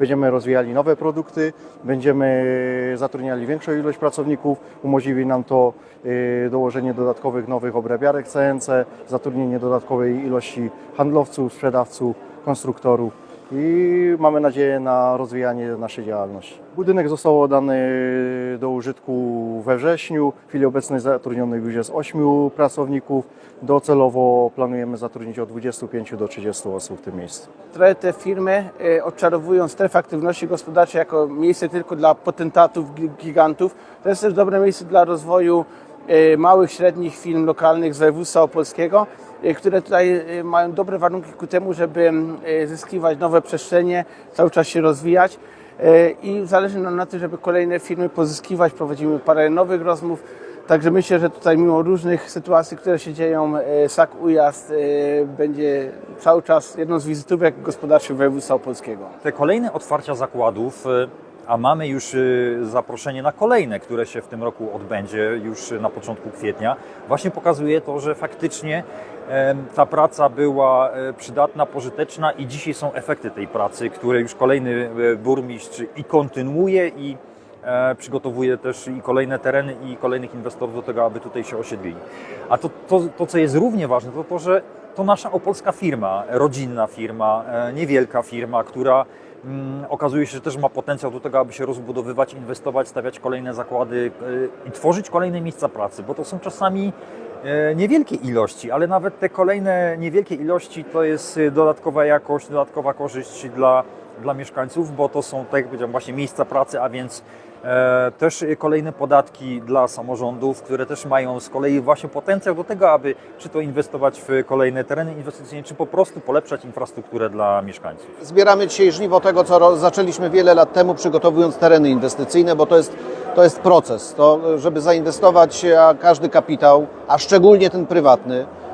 będziemy rozwijali nowe produkty, będziemy zatrudniali większą ilość pracowników, umożliwi nam to y, dołożenie dodatkowych nowych obrabiarek CNC, zatrudnienie dodatkowej ilości handlowców, sprzedawców, konstruktorów i mamy nadzieję na rozwijanie naszej działalności. Budynek został oddany do użytku we wrześniu. W chwili obecnej zatrudnionych już jest 8 pracowników. Docelowo planujemy zatrudnić od 25 do 30 osób w tym miejscu. Te firmy e, odczarowują strefę aktywności gospodarczej jako miejsce tylko dla potentatów, gi- gigantów. To jest też dobre miejsce dla rozwoju małych, średnich firm lokalnych z województwa opolskiego, e, które tutaj e, mają dobre warunki ku temu, żeby e, zyskiwać nowe przestrzenie, cały czas się rozwijać. E, I zależy nam na tym, żeby kolejne firmy pozyskiwać. Prowadzimy parę nowych rozmów. Także myślę, że tutaj mimo różnych sytuacji, które się dzieją, e, SAK Ujazd e, będzie cały czas jedną z wizytówek gospodarczych województwa opolskiego. Te kolejne otwarcia zakładów, a mamy już y, zaproszenie na kolejne, które się w tym roku odbędzie już na początku kwietnia, właśnie pokazuje to, że faktycznie ta praca była e, przydatna, pożyteczna i dzisiaj są efekty tej pracy, które już kolejny e, burmistrz i kontynuuje i e, przygotowuje też i kolejne tereny i kolejnych inwestorów do tego, aby tutaj się osiedlili. A to, to, to co jest równie ważne, to to, że to nasza opolska firma, rodzinna firma, niewielka firma, która okazuje się, że też ma potencjał do tego, aby się rozbudowywać, inwestować, stawiać kolejne zakłady e, i tworzyć kolejne miejsca pracy, bo to są czasami e, niewielkie ilości, ale nawet te kolejne niewielkie ilości to jest e, dodatkowa jakość, dodatkowa korzyść dla, dla mieszkańców, bo to są, tak jak powiedziałem, właśnie miejsca pracy, a więc e, też kolejne podatki dla samorządów, które też mają z kolei właśnie potencjał do tego, aby czy to inwestować w kolejne tereny inwestycyjne, czy po prostu polepszać infrastrukturę dla mieszkańców. Zbieramy dzisiaj żniwo tego, co zaczęliśmy wiele lat temu, przygotowując tereny inwestycyjne, bo to jest, to jest proces. To, żeby zainwestować a każdy kapitał, a szczególnie ten prywatny, e,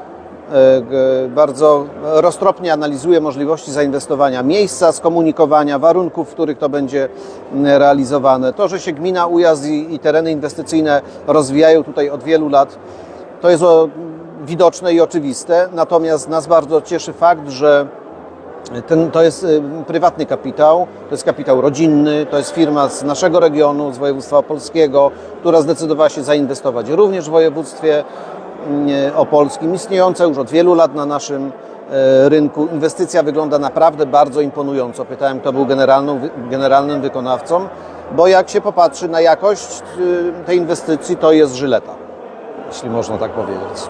bardzo roztropnie analizuje możliwości zainwestowania, miejsca skomunikowania, warunków, w których to będzie realizowane. To, że się gmina, ujazd i, i tereny inwestycyjne rozwijają tutaj od wielu lat, to jest o, widoczne i oczywiste. Natomiast nas bardzo cieszy fakt, że ten, to jest y, prywatny kapitał, to jest kapitał rodzinny, to jest firma z naszego regionu, z województwa opolskiego, która zdecydowała się zainwestować również w województwie opolskim, istniejąca już od wielu lat na naszym e, rynku. Inwestycja wygląda naprawdę bardzo imponująco. Pytałem, kto był generalnym wykonawcą, bo jak się popatrzy na jakość y, tej inwestycji, to jest żyleta, jeśli można tak powiedzieć.